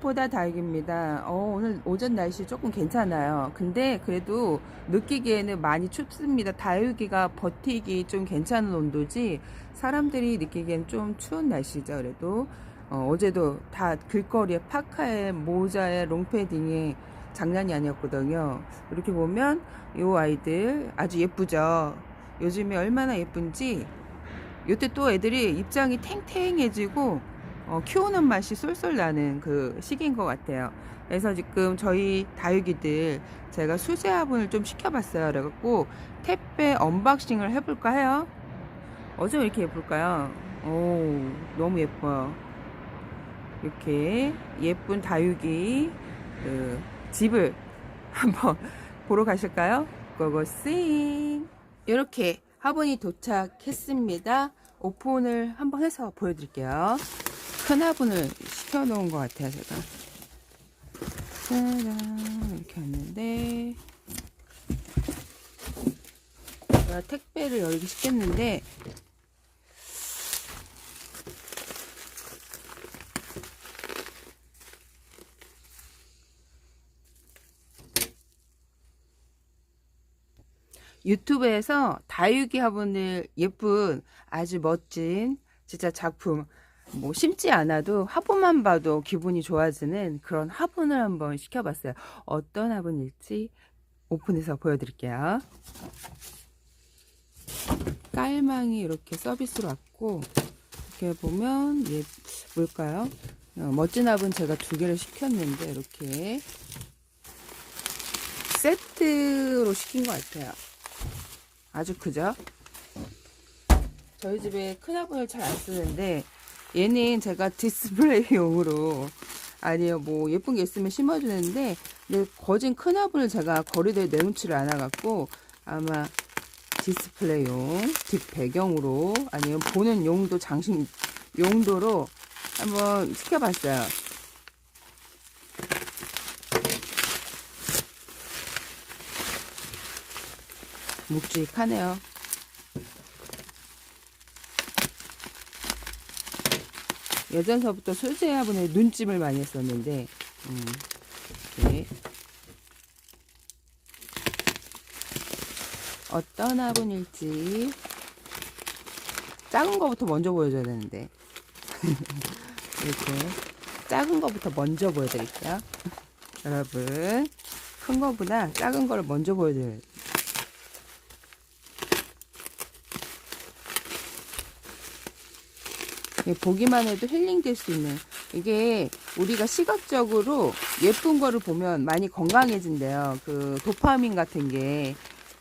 무엇보다 다행입니다. 어, 오늘 오전 날씨 조금 괜찮아요. 근데 그래도 느끼기에는 많이 춥습니다. 다육이가 버티기 좀 괜찮은 온도지 사람들이 느끼기엔 좀 추운 날씨죠. 그래도 어, 어제도 다 길거리에 파카에 모자에 롱패딩에 장난이 아니었거든요. 이렇게 보면 이 아이들 아주 예쁘죠. 요즘에 얼마나 예쁜지 요때 또 애들이 입장이 탱탱해지고 어, 키우는 맛이 쏠쏠 나는 그 시기인 것 같아요. 그래서 지금 저희 다육이들 제가 수제 화분을 좀 시켜봤어요. 그래갖고 택배 언박싱을 해볼까 해요. 어쩜 이렇게 예쁠까요? 오, 너무 예뻐요. 이렇게 예쁜 다육이 그 집을 한번 보러 가실까요? 고고싱! 이렇게 화분이 도착했습니다. 오픈을 한번 해서 보여드릴게요. 큰 화분을 시켜놓은 것 같아요, 제가. 짜란, 이렇게 왔는데. 제가 택배를 열기 시켰는데, 유튜브에서 다육이 화분을 예쁜 아주 멋진 진짜 작품 뭐 심지 않아도 화분만 봐도 기분이 좋아지는 그런 화분을 한번 시켜봤어요. 어떤 화분일지 오픈해서 보여드릴게요. 깔망이 이렇게 서비스로 왔고 이렇게 보면 얘 뭘까요? 어, 멋진 화분 제가 두 개를 시켰는데 이렇게 세트로 시킨 것 같아요. 아주 크죠? 저희 집에 큰 화분을 잘 안 쓰는데 얘는 제가 디스플레이용으로 아니요 뭐 예쁜 게 있으면 심어주는데 근데 거진 큰 화분을 제가 거리대에 내놓지를 않아갖고 아마 디스플레이용 뒷 배경으로 아니면 보는 용도 장식 용도로 한번 시켜봤어요. 묵직하네요. 예전서부터 솔제 화분에 눈찜을 많이 했었는데, 음, 이렇게. 어떤 화분일지, 작은 거부터 먼저 보여줘야 되는데, 이렇게, 작은 거부터 먼저 보여드릴게요. 여러분, 큰 거보다 작은 거를 먼저 보여드려요. 보기만 해도 힐링될 수 있는 이게 우리가 시각적으로 예쁜 거를 보면 많이 건강해진대요. 그 도파민 같은 게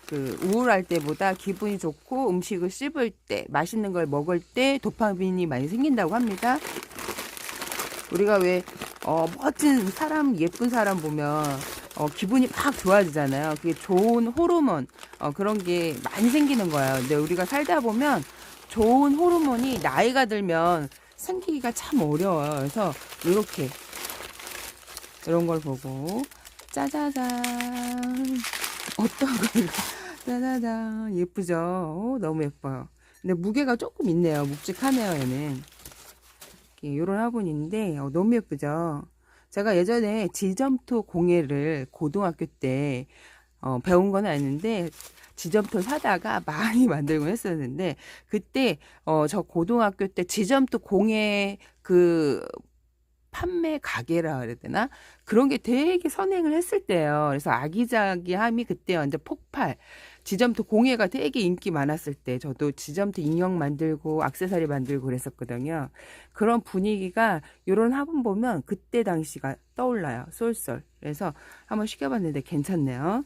그 우울할 때보다 기분이 좋고 음식을 씹을 때 맛있는 걸 먹을 때 도파민이 많이 생긴다고 합니다. 우리가 왜 어, 멋진 사람 예쁜 사람 보면 어, 기분이 막 좋아지잖아요. 그게 좋은 호르몬 어, 그런 게 많이 생기는 거예요. 근데 우리가 살다 보면 좋은 호르몬이 나이가 들면 생기기가 참 어려워요. 그래서 이렇게 이런 걸 보고 짜자잔 어떤 거예요? 짜자잔 예쁘죠? 오, 너무 예뻐요. 근데 무게가 조금 있네요. 묵직하네요. 얘는 이런 화분인데 어, 너무 예쁘죠? 제가 예전에 지점토 공예를 고등학교 때 어, 배운 건 아닌데 지점토 사다가 많이 만들곤 했었는데 그때 어 저 고등학교 때 지점토 공예 그 판매 가게라 그래야 되나 그런 게 되게 선행을 했을 때예요. 그래서 아기자기함이 그때 완전 폭발. 지점토 공예가 되게 인기 많았을 때 저도 지점토 인형 만들고 악세사리 만들고 그랬었거든요. 그런 분위기가 요런 화분 보면 그때 당시가 떠올라요. 쏠쏠. 그래서 한번 시켜봤는데 괜찮네요.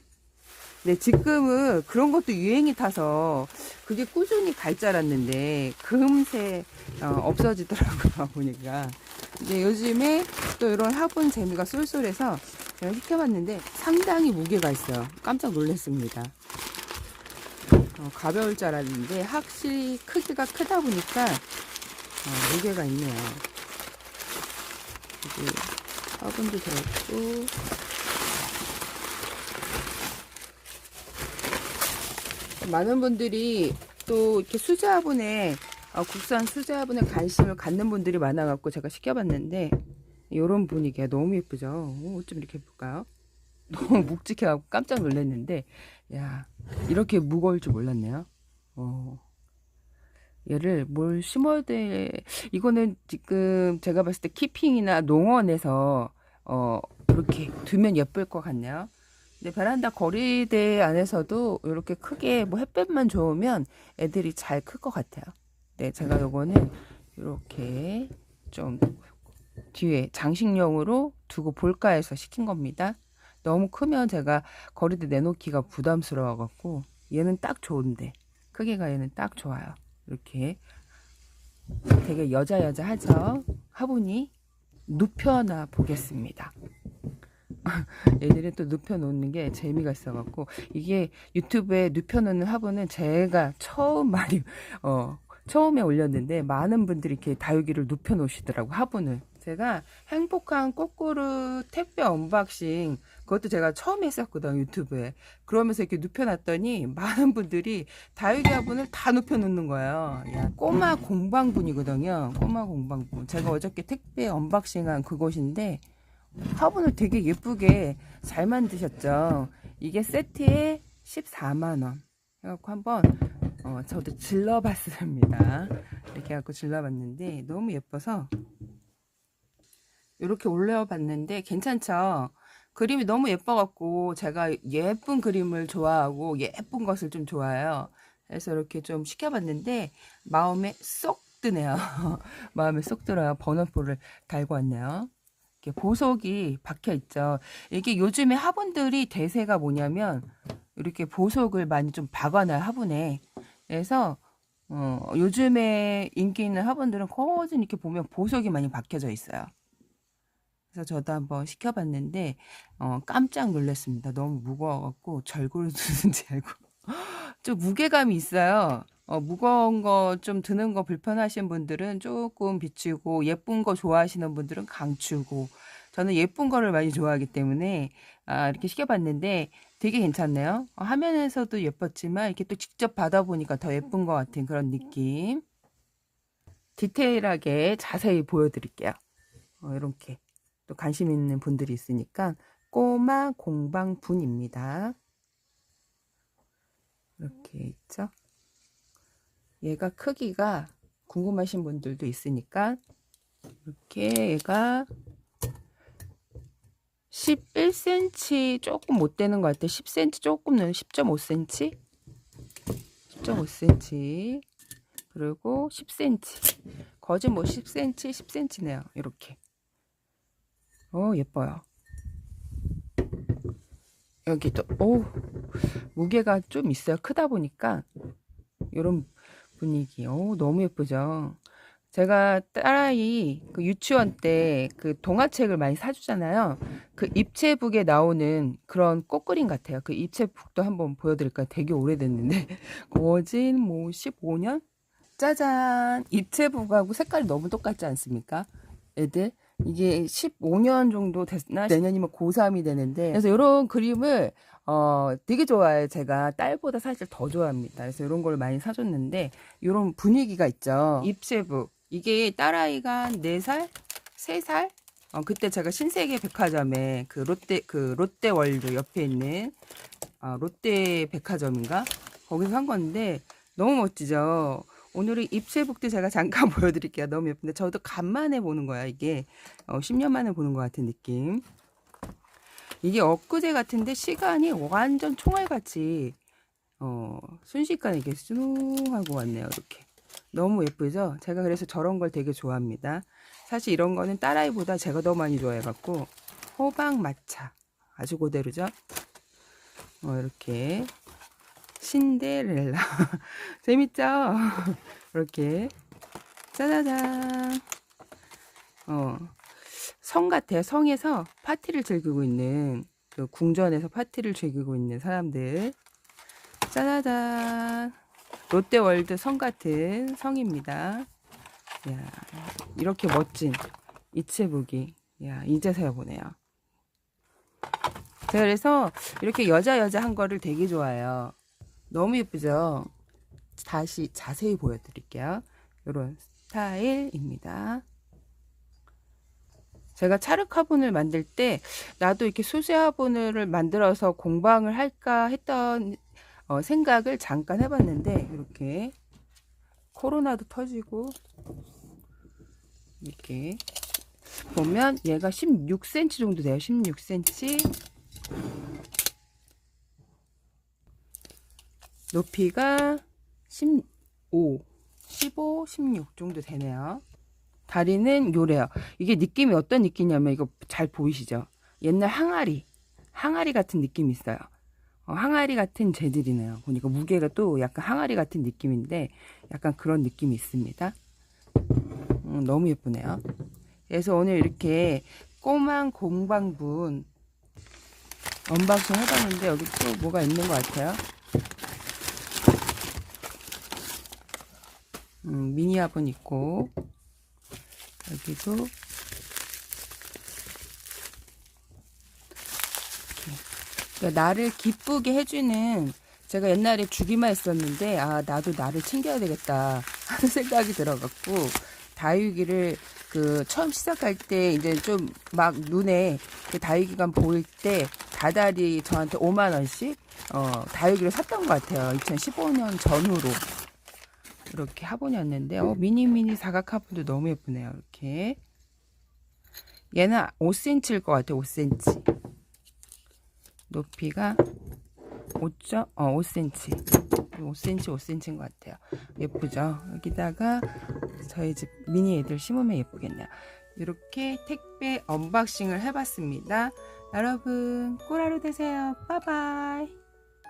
네, 지금은 그런 것도 유행이 타서 그게 꾸준히 갈 줄 알았는데 금세 어, 없어지더라고요 보니까. 이제 요즘에 또 이런 화분 재미가 쏠쏠해서 제가 시켜봤는데 상당히 무게가 있어요. 깜짝 놀랐습니다. 어, 가벼울 줄 알았는데 확실히 크기가 크다 보니까 어, 무게가 있네요. 여기 화분도 들어있고 많은 분들이 또 이렇게 수제화분에 어, 국산 수제화분에 관심을 갖는 분들이 많아갖고 제가 시켜봤는데 요런 분위기가 너무 예쁘죠? 오, 어쩜 이렇게 예쁠까요? 너무 묵직해갖고 깜짝 놀랐는데, 야, 이렇게 무거울 줄 몰랐네요. 어. 얘를 뭘 심어야 돼. 이거는 지금 제가 봤을 때 키핑이나 농원에서, 어, 이렇게 두면 예쁠 것 같네요. 근데 베란다 거리대 안에서도 이렇게 크게 뭐 햇볕만 좋으면 애들이 잘 클 것 같아요. 네, 제가 요거는 이렇게 좀 뒤에 장식용으로 두고 볼까 해서 시킨 겁니다. 너무 크면 제가 거리대 내놓기가 부담스러워 갖고 얘는 딱 좋은데 크기가 얘는 딱 좋아요. 이렇게 되게 여자 여자 하죠. 화분이 눕혀놔 보겠습니다. 얘들이 또 눕혀놓는 게 재미가 있어갖고 이게 유튜브에 눕혀놓는 화분은 제가 처음 많이 어 처음에 올렸는데 많은 분들이 이렇게 다육이를 눕혀 놓으시더라고 화분을. 제가 행복한 꼬꾸루 택배 언박싱 그것도 제가 처음 했었거든 유튜브에. 그러면서 이렇게 눕혀놨더니 많은 분들이 다육이 화분을 다 눕혀놓는 거예요. 야, 꼬마 공방분이거든요. 꼬마 공방분. 제가 어저께 택배 언박싱한 그곳인데 화분을 되게 예쁘게 잘 만드셨죠. 이게 세트에 14만원. 해갖고 한번, 어, 저도 질러봤습니다. 이렇게 해갖고 질러봤는데, 너무 예뻐서, 이렇게 올려봤는데, 괜찮죠? 그림이 너무 예뻐갖고, 제가 예쁜 그림을 좋아하고, 예쁜 것을 좀 좋아해요. 그래서 이렇게 좀 시켜봤는데, 마음에 쏙 드네요. 마음에 쏙 들어요. 번호표를 달고 왔네요. 이렇게 보석이 박혀 있죠. 이게 요즘에 화분들이 대세가 뭐냐면 이렇게 보석을 많이 좀 박아놔요 화분에. 그래서 어, 요즘에 인기 있는 화분들은 거진 이렇게 보면 보석이 많이 박혀져 있어요. 그래서 저도 한번 시켜봤는데 어, 깜짝 놀랐습니다. 너무 무거워갖고 절구를 드는지 알고 좀 무게감이 있어요. 어, 무거운 거 좀 드는 거 불편하신 분들은 조금 비추고 예쁜 거 좋아하시는 분들은 강추고 저는 예쁜 거를 많이 좋아하기 때문에 아, 이렇게 시켜봤는데 되게 괜찮네요. 어, 화면에서도 예뻤지만 이렇게 또 직접 받아보니까 더 예쁜 것 같은 그런 느낌. 디테일하게 자세히 보여드릴게요. 어, 이렇게 또 관심 있는 분들이 있으니까 꼬마 공방분입니다. 이렇게 있죠. 얘가 크기가 궁금하신 분들도 있으니까 이렇게 얘가 11cm 조금 못 되는 것 같아요. 10cm 조금 는 10.5cm 10.5cm 그리고 10cm 거진 뭐 10cm 10cm네요. 이렇게 어 예뻐요. 여기도 오 무게가 좀 있어요. 크다 보니까 이런 분위기. 오, 너무 예쁘죠? 제가 딸아이 그 유치원 때 그 동화책을 많이 사주잖아요. 그 입체북에 나오는 그런 꽃그림 같아요. 그 입체북도 한번 보여드릴까요? 되게 오래됐는데. 거진 뭐 15년? 짜잔! 입체북하고 색깔이 너무 똑같지 않습니까? 애들. 이게 15년 정도 됐나? 내년이면 고3이 되는데. 그래서 이런 그림을 어, 되게 좋아해요. 제가 딸보다 사실 더 좋아합니다. 그래서 이런 걸 많이 사줬는데, 이런 분위기가 있죠. 입체북. 이게 딸아이가 한 4살? 3살? 어, 그때 제가 신세계 백화점에 그 롯데, 그 롯데월드 옆에 있는, 어, 롯데 백화점인가? 거기서 산 건데, 너무 멋지죠? 오늘은 입체북도 제가 잠깐 보여드릴게요. 너무 예쁜데, 저도 간만에 보는 거야, 이게. 어, 10년 만에 보는 것 같은 느낌. 이게 엊그제 같은데 시간이 완전 총알같이 어, 순식간에 이렇게 쑥 하고 왔네요. 이렇게. 너무 예쁘죠? 제가 그래서 저런 걸 되게 좋아합니다. 사실 이런 거는 딸아이보다 제가 더 많이 좋아해갖고 호박 마차 아주 고대로죠? 어, 이렇게 신데렐라 재밌죠? 이렇게 짜자잔 어 성 같아요. 성에서 파티를 즐기고 있는 그 궁전에서 파티를 즐기고 있는 사람들. 짜자잔. 롯데월드 성 같은 성입니다. 야, 이렇게 멋진 이체북이 야, 이제서야 보네요. 그래서 이렇게 여자 여자 한 거를 되게 좋아해요. 너무 예쁘죠? 다시 자세히 보여드릴게요. 이런 스타일입니다. 제가 차르 화분을 만들 때 나도 이렇게 수제 화분을 만들어서 공방을 할까 했던 어, 생각을 잠깐 해봤는데 이렇게 코로나도 터지고 이렇게 보면 얘가 16cm 정도 돼요. 16cm 높이가 15, 15, 16 정도 되네요. 다리는 요래요. 이게 느낌이 어떤 느낌이냐면 이거 잘 보이시죠? 옛날 항아리, 항아리 같은 느낌이 있어요. 어, 항아리 같은 재질이네요. 보니까 무게가 또 약간 항아리 같은 느낌인데 약간 그런 느낌이 있습니다. 음, 너무 예쁘네요. 그래서 오늘 이렇게 꼬만 공방분 언박싱 해봤는데 여기 또 뭐가 있는 것 같아요. 음, 미니 화분 있고 여기도. 그러니까 나를 기쁘게 해주는 제가 옛날에 주기만 했었는데 아 나도 나를 챙겨야 되겠다 하는 생각이 들어갖고 다육이를 그 처음 시작할 때 이제 좀 막 눈에 그 다육이가 보일 때 다달이 저한테 5만 원씩 어 다육이를 샀던 것 같아요 2015년 전후로 이렇게 화분이었는데 어 미니 미니 사각 화분도 너무 예쁘네요 이렇게. 얘는 5cm일 것 같아요 5cm 높이가 5점 어 5cm 5cm 5cm인 것 같아요. 예쁘죠? 여기다가 저희 집 미니 애들 심으면 예쁘겠네요. 이렇게 택배 언박싱을 해봤습니다. 여러분 꿀하루 되세요. 빠바이